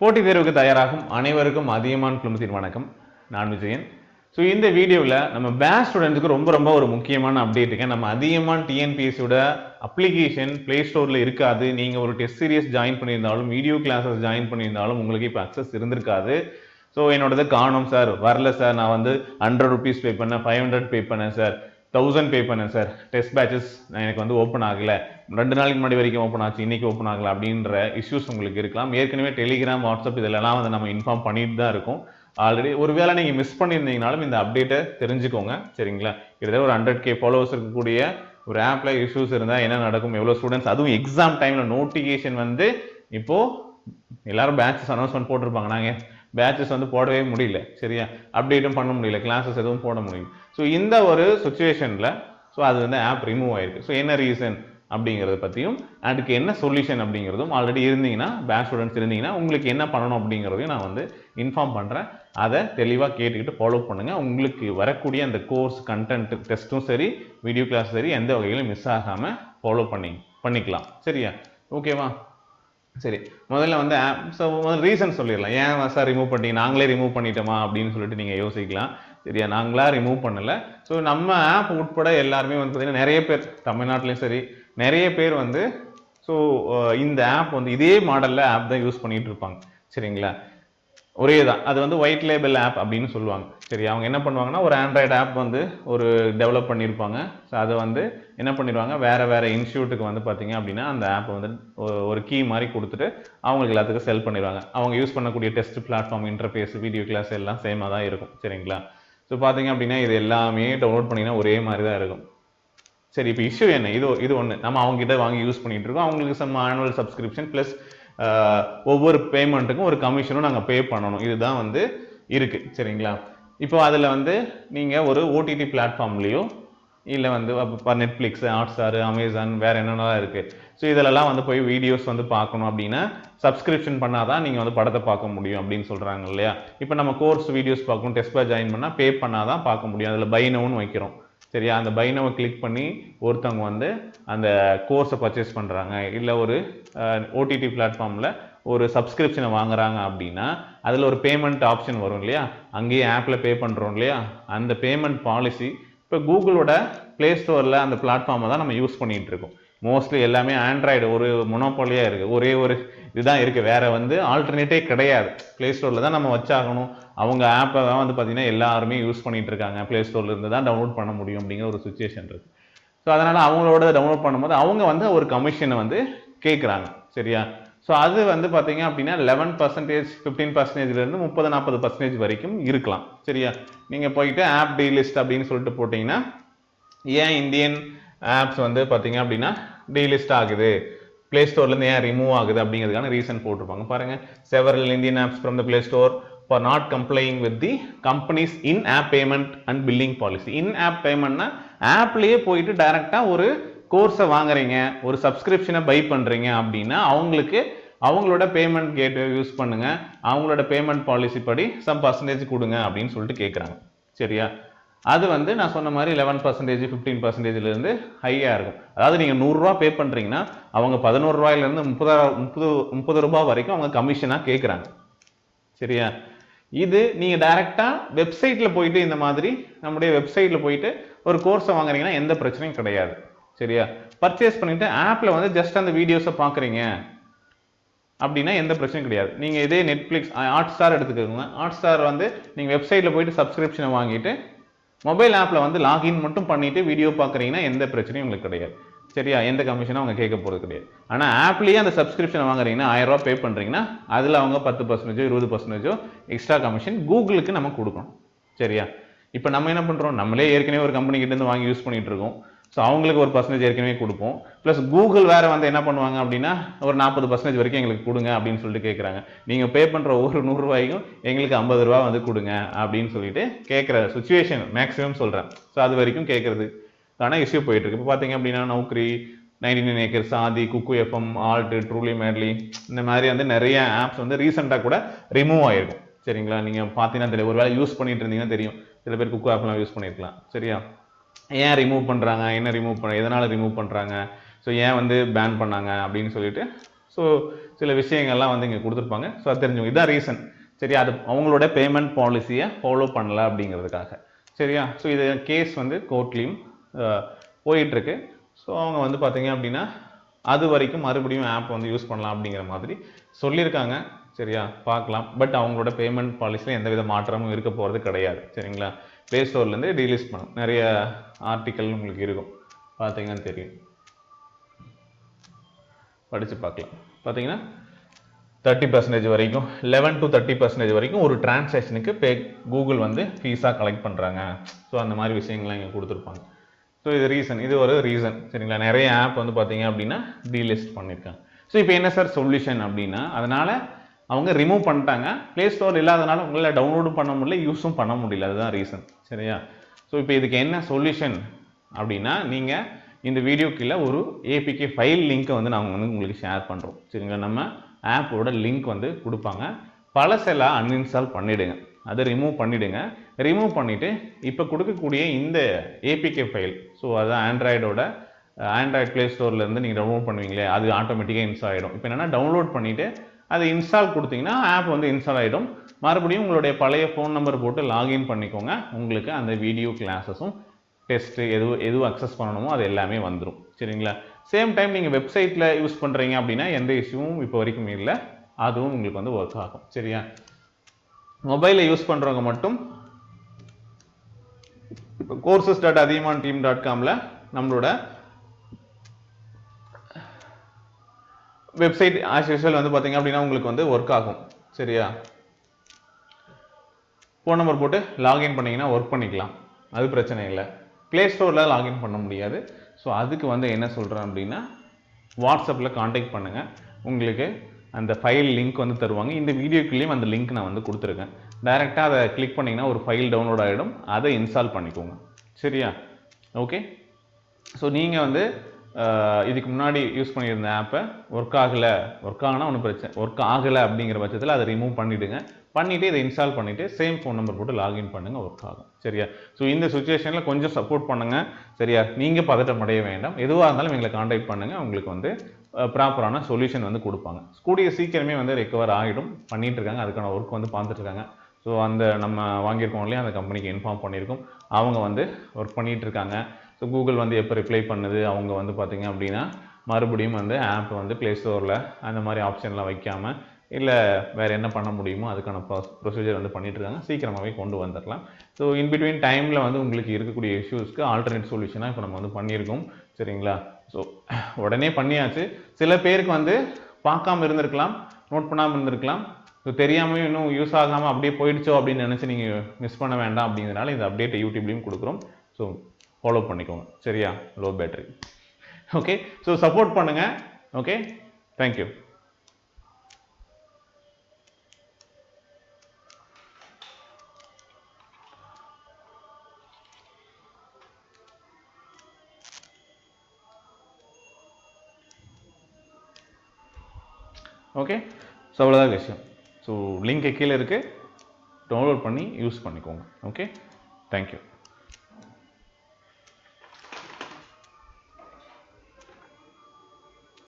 போட்டித் தேர்வுக்கு தயாராகும். அனைவருக்கும் அதிகமான குழுமத்தின் வணக்கம். நான் விஜயன். ஸோ இந்த வீடியோவில் நம்ம பேஸ் ஸ்டூடெண்ட்ஸுக்கு ரொம்ப ரொம்ப ஒரு முக்கியமான அப்டேட்டுங்க நம்ம அதிகமான டிஎன்பிஎஸ்சியோட அப்ளிகேஷன் ப்ளே ஸ்டோரில் இருக்காது. நீங்கள் ஒரு டெஸ்ட் சீரியஸ் ஜாயின் பண்ணியிருந்தாலும் வீடியோ கிளாஸஸ் ஜாயின் பண்ணியிருந்தாலும் உங்களுக்கு இப்போ அக்சஸ் இருந்திருக்காது. ஸோ என்னோடது காணும் சார் வரல சார் நான் வந்து ஹண்ட்ரட் ருபீஸ் பே பண்ணேன் ஃபைவ் ஹண்ட்ரட் பே பண்ணேன் சார் தௌசண்ட் பே பண்ணேன் சார் டெஸ்ட் பேட்சஸ் எனக்கு வந்து ஓப்பன் ஆகலை. ரெண்டு நாளைக்கு முன்னாடி வரைக்கும் ஓப்பன் ஆச்சு இன்றைக்கி ஓப்பன் ஆகலை அப்படின்ற இஷ்யூஸ் உங்களுக்கு இருக்கலாம். ஏற்கனவே டெலிகிராம் வாட்ஸ்அப் இதெல்லாம் வந்து நம்ம இன்ஃபார்ம் பண்ணிட்டு தான் இருக்கோம். ஆல்ரெடி ஒருவேளை நீங்கள் மிஸ் பண்ணியிருந்தீங்கனாலும் இந்த அப்டேட்டை தெரிஞ்சுக்கோங்க சரிங்களா? கிட்டத்தட்ட ஒரு ஹண்ட்ரட் கே ஃபாலோவர்ஸ் இருக்கக்கூடிய ஒரு ஆப்பில் இஷ்யூஸ் இருந்தால் என்ன நடக்கும் எவ்வளோ ஸ்டூடெண்ட்ஸ் அதுவும் எக்ஸாம் டைமில் நோட்டிஃபிகேஷன் வந்து இப்போது எல்லாரும் பேட்சஸ் அனௌன்ஸ்மெண்ட் போட்டிருப்பாங்க. நாங்கள் பேட்சஸ் வந்து போடவே முடியல சரியா? அப்டேட்டும் பண்ண முடியல கிளாஸஸ் எதுவும் போட முடியும் ஸோ இந்த ஒரு சுச்சுவேஷனில் ஸோ அது வந்து ஆப் ரிமூவ் ஆயிருக்கு. ஸோ என்ன ரீசன் அப்படிங்கிறத பற்றியும் அதுக்கு என்ன சொல்யூஷன் அப்படிங்கிறதும் ஆல்ரெடி இருந்தீங்கன்னா பேட்ச் ஸ்டூடெண்ட்ஸ் இருந்தீங்கன்னா உங்களுக்கு என்ன பண்ணணும் அப்படிங்கிறதையும் நான் வந்து இன்ஃபார்ம் பண்ணுறேன் அதை தெளிவாக கேட்டுக்கிட்டு ஃபாலோ பண்ணுங்கள் உங்களுக்கு வரக்கூடிய அந்த கோர்ஸ் கண்டென்ட் டெஸ்ட்டும் சரி வீடியோ கிளாஸ் சரி எந்த வகையிலும் மிஸ் ஆகாமல் ஃபாலோ பண்ணி பண்ணிக்கலாம். சரியா? ஓகேவா சரி முதல்ல வந்து ஆப் ஸோ முதல்ல ரீசன் சொல்லிடலாம். ஏன் சார் ரிமூவ் பண்ணிட்டீங்க? நாங்களே ரிமூவ் பண்ணிட்டோமா? அப்படின்னு சொல்லிட்டு நீங்கள் யோசிக்கலாம். சரியா? நாங்களாக ரிமூவ் பண்ணலை. ஸோ நம்ம ஆப் உட்பட எல்லாருமே வந்து பார்த்தீங்கன்னா நிறைய பேர் தமிழ்நாட்டிலையும் சரி நிறைய பேர் வந்து ஸோ இந்த ஆப் வந்து இதே மாடலில் ஆப் தான் யூஸ் பண்ணிகிட்டு இருப்பாங்க. சரிங்களா? ஒரே தான் அது வந்து ஒயிட் லேபிள் ஆப் அப்படின்னு சொல்லுவாங்க. சரி அவங்க என்ன பண்ணுவாங்கன்னா ஒரு ஆண்ட்ராய்டு ஆப் வந்து ஒரு டெவலப் பண்ணியிருப்பாங்க ஸோ அதை வந்து என்ன பண்ணிடுவாங்க வேறு வேறு இன்ஸ்டியூட்டுக்கு வந்து பார்த்தீங்க அப்படின்னா அந்த ஆப்பை வந்து ஒரு கீ மாதிரி கொடுத்துட்டு அவங்களுக்கு எல்லாத்துக்கும் செல் பண்ணிடுவாங்க அவங்க யூஸ் பண்ணக்கூடிய test platform interface video class எல்லாம் சேமாக தான் இருக்கும். சரிங்களா? ஸோ பார்த்தீங்க அப்படின்னா இது எல்லாமே டவுன்லோட் பண்ணிங்கன்னா ஒரே மாதிரி தான் இருக்கும். சரி இப்போ இஷ்யூ என்ன? இது இது ஒன்று நம்ம அவங்ககிட்ட வாங்கி யூஸ் பண்ணிகிட்டு இருக்கோம். அவங்களுக்கு சம் ஆனுவல் சப்ஸ்கிரிப்ஷன் ப்ளஸ் ஒவ்வொரு பேமெண்ட்டுக்கும் ஒரு கமிஷனும் நாங்கள் பே பண்ணணும். இதுதான் வந்து இருக்கு. சரிங்களா? இப்போ அதில் வந்து நீங்கள் ஒரு ஓடிடி பிளாட்ஃபார்ம்லேயோ இல்லை வந்து இப்போ நெட்ஃப்ளிக்ஸ் ஹாட்ஸ்டார் அமேசான் வேறு என்னென்னலாம் இருக்குது ஸோ இதிலலாம் வந்து போய் வீடியோஸ் வந்து பார்க்கணும் அப்படின்னா சப்ஸ்கிரிப்ஷன் பண்ணாதான் நீங்கள் வந்து படத்தை பார்க்க முடியும் அப்படின்னு சொல்கிறாங்க இல்லையா? இப்போ நம்ம கோர்ஸ் வீடியோஸ் பார்க்கணும் டெஸ்ட் ஜாயின் பண்ணால் பே பண்ணால் தான் பார்க்க முடியும். அதில் பைனோன்னு வைக்கிறோம். சரியா? அந்த பைனவை கிளிக் பண்ணி ஒருத்தவங்க வந்து அந்த கோர்ஸை பர்ச்சேஸ் பண்ணுறாங்க இல்லை ஒரு ஓடிடி பிளாட்ஃபார்மில் ஒரு சப்ஸ்கிரிப்ஷனை வாங்குறாங்க அப்படின்னா அதில் ஒரு பேமெண்ட் ஆப்ஷன் வரும் இல்லையா? அங்கேயே ஆப்பில் பே பண்ணுறோம் இல்லையா? அந்த பேமெண்ட் பாலிசி இப்போ கூகுளோட ப்ளே ஸ்டோரில் அந்த பிளாட்ஃபார்மை தான் நம்ம யூஸ் பண்ணிகிட்டு இருக்கோம். மோஸ்ட்லி எல்லாமே ஆண்ட்ராய்டு ஒரு மொனோபாலியாக இருக்குது ஒரே ஒரு இதுதான் இருக்குது வேறு வந்து ஆல்டர்னேட்டே கிடையாது. ப்ளே ஸ்டோரில் தான் நம்ம வச்சாகணும். அவங்க ஆப்பை தான் வந்து பார்த்தீங்கன்னா எல்லாருமே யூஸ் பண்ணிகிட்டு இருக்காங்க. ப்ளே ஸ்டோர்லேருந்து தான் டவுன்லோட் பண்ண முடியும் அப்படிங்கிற ஒரு சுச்சுவேஷன் இருக்குது ஸோ அதனால் அவங்களோட டவுன்லோட் பண்ணும்போது அவங்க வந்து ஒரு கமிஷனை வந்து கேட்குறாங்க சரியா? ஸோ அது வந்து பார்த்தீங்க அப்படின்னா லெவன் பர்சன்டேஜ் ஃபிஃப்டீன் பர்சன்டேஜ்லேருந்து முப்பது நாற்பது பர்சன்டேஜ் வரைக்கும் இருக்கலாம். சரியா? நீங்கள் போயிட்டு ஆப் டீ லிஸ்ட் அப்படின்னு சொல்லிட்டு போட்டிங்கன்னா ஏன் இந்தியன் ஆப்ஸ் வந்து பார்த்தீங்க அப்படின்னா டீலிஸ்ட் ஆகுது. ப்ளே ஸ்டோர்லேருந்து ஏன் ரிமூவ் ஆகுது அப்படிங்கிறதுக்கான ரீசன் போட்டிருப்பாங்க. பாருங்க. Several Indian apps from the play store for not complying with the companies in app payment and billing policy in app பேமெண்ட்னா ஆப்லேயே போயிட்டு டைரெக்டாக ஒரு கோர்ஸை வாங்குறீங்க ஒரு சப்ஸ்கிரிப்ஷனை பை பண்ணுறீங்க அப்படின்னா அவங்களுக்கு அவங்களோட பேமெண்ட் கேட்வே யூஸ் பண்ணுங்கள் அவங்களோட பேமெண்ட் பாலிசி படி சம் பர்சன்டேஜ் கொடுங்க அப்படின்னு சொல்லிட்டு கேட்குறாங்க சரியா? அது வந்து நான் சொன்ன மாதிரி லெவன் பர்சன்டேஜ் ஃபிஃப்டீன் பர்சன்டேஜ்லேருந்து ஹையாக இருக்கும். அதாவது நீங்கள் நூறுரூவா பே பண்ணுறீங்கன்னா அவங்க பதினோரு ரூபாயிலேருந்து முப்பது முப்பது ரூபாய் வரைக்கும் அவங்க கமிஷனாக கேட்குறாங்க சரியா? இது நீங்கள் டைரெக்டாக வெப்சைட்டில் போயிட்டு இந்த மாதிரி நம்முடைய வெப்சைட்டில் போயிட்டு ஒரு கோர்ஸை வாங்குறீங்கன்னா எந்த பிரச்சனையும் கிடையாது. சரியா? பர்ச்சேஸ் பண்ணிவிட்டு ஆப்பில் வந்து ஜஸ்ட் அந்த வீடியோஸை பார்க்குறீங்க அப்படின்னா எந்த பிரச்சனையும் கிடையாது. நீங்கள் இதே நெட்ஃப்ளிக்ஸ் ஹாட் ஸ்டார் எடுத்துக்கோங்க. ஹாட் ஸ்டார் வந்து நீங்கள் வெப்சைட்டில் போயிட்டு சப்ஸ்கிரிப்ஷனை வாங்கிட்டு மொபைல் ஆப்பில் வந்து லாகின் மட்டும் பண்ணிவிட்டு வீடியோ பார்க்குறீங்கன்னா எந்த பிரச்சனையும் உங்களுக்கு கிடையாது. சரியா? எந்த கமிஷனும் அவங்க கேட்க போகிறது கிடையாது. ஆனால் ஆப்லேயே அந்த சப்ஸ்கிரிப்ஷன் வாங்குறீங்கன்னா ஆயிரம் பே பண்ணுறீங்கன்னா அதில் அவங்க பத்து பர்சன்டேஜோ இருபது பர்சன்டேஜோ எக்ஸ்ட்ரா கமிஷன் கூகுளுக்கு நம்ம கொடுக்கணும். சரியா? இப்போ நம்ம என்ன பண்ணுறோம் நம்மளே ஏற்கனவே ஒரு கம்பெனி வாங்கி யூஸ் பண்ணிகிட்டு இருக்கோம். ஸோ அவங்களுக்கு ஒரு பர்சன்டேஜ் ஏற்கனவே கொடுப்போம். ப்ளஸ் கூகுள் வேற வந்து என்ன பண்ணுவாங்க அப்படின்னா ஒரு நாற்பது பர்சன்டேஜ் வரைக்கும் எங்களுக்கு கொடுங்க அப்படின்னு சொல்லிட்டு கேட்குறாங்க நீங்கள் பே பண்ணுற ஒவ்வொரு நூறுரூவாய்க்கும் எங்களுக்கு ஐம்பது ரூபா வந்து கொடுங்க அப்படின்னு சொல்லிட்டு கேட்குற சுச்சுவேஷன் மேக்ஸிமம் சொல்கிறேன் ஸோ அது வரைக்கும் கேட்குறது ஆனால் இஷ்யூ போயிட்டுருக்கு. இப்போ பார்த்தீங்க அப்படின்னா நௌக்கரி ninety nine acres Shaadi Kuku FM alt truly madly இந்த மாதிரி வந்து நிறைய ஆப்ஸ் வந்து ரீசெண்டாக கூட ரிமூவ் ஆயிருக்கும். சரிங்களா? நீங்கள் பார்த்தீங்கன்னா தெரியும். ஒரு வேளை யூஸ் பண்ணிட்டு இருந்தீங்கன்னா தெரியும். சில பேர் குக்கு ஆப்லாம் யூஸ் பண்ணியிருக்கலாம் சரியா? ஏன் ரிமூவ் பண்ணுறாங்க என்ன ரிமூவ் பண்ண எதனால் ரிமூவ் பண்ணுறாங்க ஸோ ஏன் வந்து பேன் பண்ணாங்க? அப்படின்னு சொல்லிட்டு ஸோ சில விஷயங்கள்லாம் வந்து இங்கே கொடுத்துருப்பாங்க. ஸோ அது தெரிஞ்சுங்க இதான் ரீசன் சரி அது அவங்களோட பேமெண்ட் பாலிசியை ஃபாலோ பண்ணல அப்படிங்கிறதுக்காக. சரியா? ஸோ இது கேஸ் வந்து கோர்ட்லேயும் போயிட்டுருக்கு. ஸோ அவங்க வந்து பார்த்தீங்க அப்படின்னா அது வரைக்கும் மறுபடியும் ஆப் வந்து யூஸ் பண்ணலாம் அப்படிங்கிற மாதிரி சொல்லியிருக்காங்க. சரியா? பார்க்கலாம். பட் அவங்களோட பேமெண்ட் பாலிசியில் எந்த வித மாற்றமும் இருக்க போகிறது கிடையாது. சரிங்களா? ப்ளே ஸ்டோர்லேருந்து டீலிஸ்ட் பண்ணும் நிறைய ஆர்டிக்கல் உங்களுக்கு இருக்கும். பார்த்தீங்கன்னா தெரியும். படித்து பார்க்கலாம். பார்த்தீங்கன்னா தேர்ட்டி பர்சன்டேஜ் வரைக்கும் லெவன் டு தேர்ட்டி பர்சன்டேஜ் வரைக்கும் ஒரு டிரான்சாக்ஷனுக்கு பே கூகுள் வந்து ஃபீஸாக கலெக்ட் பண்ணுறாங்க ஸோ அந்த மாதிரி விஷயங்கள்லாம் இங்கே கொடுத்துருப்பாங்க. ஸோ இது ரீசன் இது ஒரு ரீசன் சரிங்களா? நிறைய ஆப் வந்து பார்த்தீங்க அப்படின்னா டீலிஸ்ட் பண்ணியிருக்காங்க. ஸோ இப்போ என்ன சார் சொல்யூஷன் அப்படின்னா அதனால் அவங்க ரிமூவ் பண்ணிட்டாங்க. ப்ளே ஸ்டோர் இல்லாதனால உங்களால் டவுன்லோடும் பண்ண முடியல யூஸும் பண்ண முடியல. அதுதான் ரீசன் சரியா? ஸோ இப்போ இதுக்கு என்ன சொல்யூஷன் அப்படின்னா நீங்கள் இந்த வீடியோ கீழே ஒரு ஏபிகே ஃபைல் லிங்க்கை வந்து நாங்கள் வந்து உங்களுக்கு ஷேர் பண்ணுறோம் சரிங்களா? நம்ம ஆப்போட லிங்க் வந்து கொடுப்பாங்க. பழசெல்லாம் அன்இன்ஸ்டால் பண்ணிவிடுங்க அதை ரிமூவ் பண்ணிவிடுங்க ரிமூவ் பண்ணிவிட்டு இப்போ கொடுக்கக்கூடிய இந்த ஏபிகே ஃபைல் ஸோ அது ஆண்ட்ராய்டோட ஆண்ட்ராய்ட் ப்ளே ஸ்டோர்லேருந்து நீங்கள் டவுன்லோட் பண்ணுவீங்களே அது ஆட்டோமேட்டிக்காக இன்ஸ்டால் ஆகிடும் இப்போ என்னென்னா டவுன்லோட் பண்ணிவிட்டு அதை இன்ஸ்டால் கொடுத்தீங்கன்னா ஆப் வந்து இன்ஸ்டால் ஆகிடும் மறுபடியும் உங்களுடைய பழைய ஃபோன் நம்பர் போட்டு லாகின் பண்ணிக்கோங்க. உங்களுக்கு அந்த வீடியோ கிளாஸஸும் டெஸ்ட்டு எது எது அக்சஸ் பண்ணணுமோ அது எல்லாமே வந்துடும் சரிங்களா? சேம் டைம் நீங்கள் வெப்சைட்டில் யூஸ் பண்ணுறீங்க அப்படின்னா எந்த இஷ்யூவும் இப்போ வரைக்கும் இல்லை. அதுவும் உங்களுக்கு வந்து ஒர்க் ஆகும். சரியா? மொபைலில் யூஸ் பண்ணுறவங்க மட்டும் இப்போ கோர்சஸ் டாட் அதிகமான் டீம் டாட் காமில் நம்மளோட வெப்சைட் ஆஸ் யூஸ்வல் வந்து பார்த்தீங்க அப்படின்னா உங்களுக்கு வந்து ஒர்க் ஆகும். சரியா? ஃபோன் நம்பர் போட்டு லாகின் பண்ணிங்கன்னா ஒர்க் பண்ணிக்கலாம். அது பிரச்சனை இல்லை. ப்ளே ஸ்டோரில் லாகின் பண்ண முடியாது. ஸோ அதுக்கு வந்து என்ன சொல்கிறேன் அப்படின்னா வாட்ஸ்அப்பில் காண்டாக்ட் பண்ணுங்கள் உங்களுக்கு அந்த ஃபைல் லிங்க் வந்து தருவாங்க. இந்த வீடியோக்குள்ளேயும் அந்த லிங்க் நான் வந்து கொடுத்துருக்கேன். டைரெக்டாக அதை கிளிக் பண்ணிங்கன்னா ஒரு ஃபைல் டவுன்லோட் ஆகிடும் அதை இன்ஸ்டால் பண்ணிக்கோங்க. சரியா? ஓகே ஸோ நீங்கள் வந்து இதுக்கு முன்னாடி யூஸ் பண்ணியிருந்த ஆப்பை ஒர்க் ஆகலை. ஒர்க் ஆகினா ஒன்றும் பிரச்சனை ஒர்க் ஆகலை அப்படிங்கிற பட்சத்தில் அதை ரிமூவ் பண்ணிவிடுங்க பண்ணிவிட்டு இதை இன்ஸ்டால் பண்ணிவிட்டு சேம் ஃபோன் நம்பர் போட்டு லாகின் பண்ணுங்கள் ஒர்க் ஆகும். சரியா? ஸோ இந்த சுச்சுவேஷனில் கொஞ்சம் சப்போர்ட் பண்ணுங்கள் சரியா? நீங்கள் பதட்டம் அடைய வேண்டாம். எதுவாக இருந்தாலும் எங்களை காண்டாக்ட் பண்ணுங்கள் உங்களுக்கு வந்து ப்ராப்பரான சொல்யூஷன் வந்து கொடுப்பாங்க. கூடிய சீக்கிரமே வந்து ரெக்கவர் ஆகிடும். பண்ணிகிட்டு இருக்காங்க. அதுக்கான ஒர்க் வந்து பார்த்துட்ருக்காங்க ஸோ அந்த நம்ம வாங்கியிருக்கோம் இல்லையா? அந்த கம்பெனிக்கு இன்ஃபார்ம் பண்ணியிருக்கோம். அவங்க வந்து ஒர்க் பண்ணிகிட்டு இருக்காங்க. ஸோ கூகுள் வந்து எப்போ ரிப்ளை பண்ணுது? அவங்க வந்து பார்த்திங்க அப்படின்னா மறுபடியும் வந்து ஆப் வந்து ப்ளே ஸ்டோரில் அந்த மாதிரி ஆப்ஷன்லாம் வைக்காமல் இல்லை வேறு என்ன பண்ண முடியுமோ அதுக்கான ப்ரொசீஜர் வந்து பண்ணிட்டு இருக்காங்க. சீக்கிரமாகவே கொண்டு வந்துடலாம் ஸோ இன் பிட்வீன் டைமில் வந்து உங்களுக்கு இருக்கக்கூடிய இஷ்யூஸ்க்கு ஆல்டர்னேட் சொல்யூஷனாக இப்போ நம்ம வந்து பண்ணியிருக்கோம். சரிங்களா? ஸோ உடனே பண்ணியாச்சு. சில பேருக்கு வந்து பார்க்காம இருந்திருக்கலாம் நோட் பண்ணாமல் இருந்திருக்கலாம். ஸோ தெரியாமல் இன்னும் யூஸ் ஆகாமல் அப்படியே போயிடுச்சோ அப்படின்னு நினச்சி நீங்கள் மிஸ் பண்ண வேண்டாம் அப்படிங்கிறனால இந்த அப்டேட்டை யூடியூப்லேயும் கொடுக்குறோம். ஸோ ஃபாலோ பண்ணிக்கோங்க. சரியா? Low battery okay so support பண்ணுங்கள் okay thank you okay so அவ்வளோதான் விஷயம் ஸோ லிங்க் கீழே இருக்குது டவுன்லோட் பண்ணி யூஸ் பண்ணிக்கோங்க. Okay thank you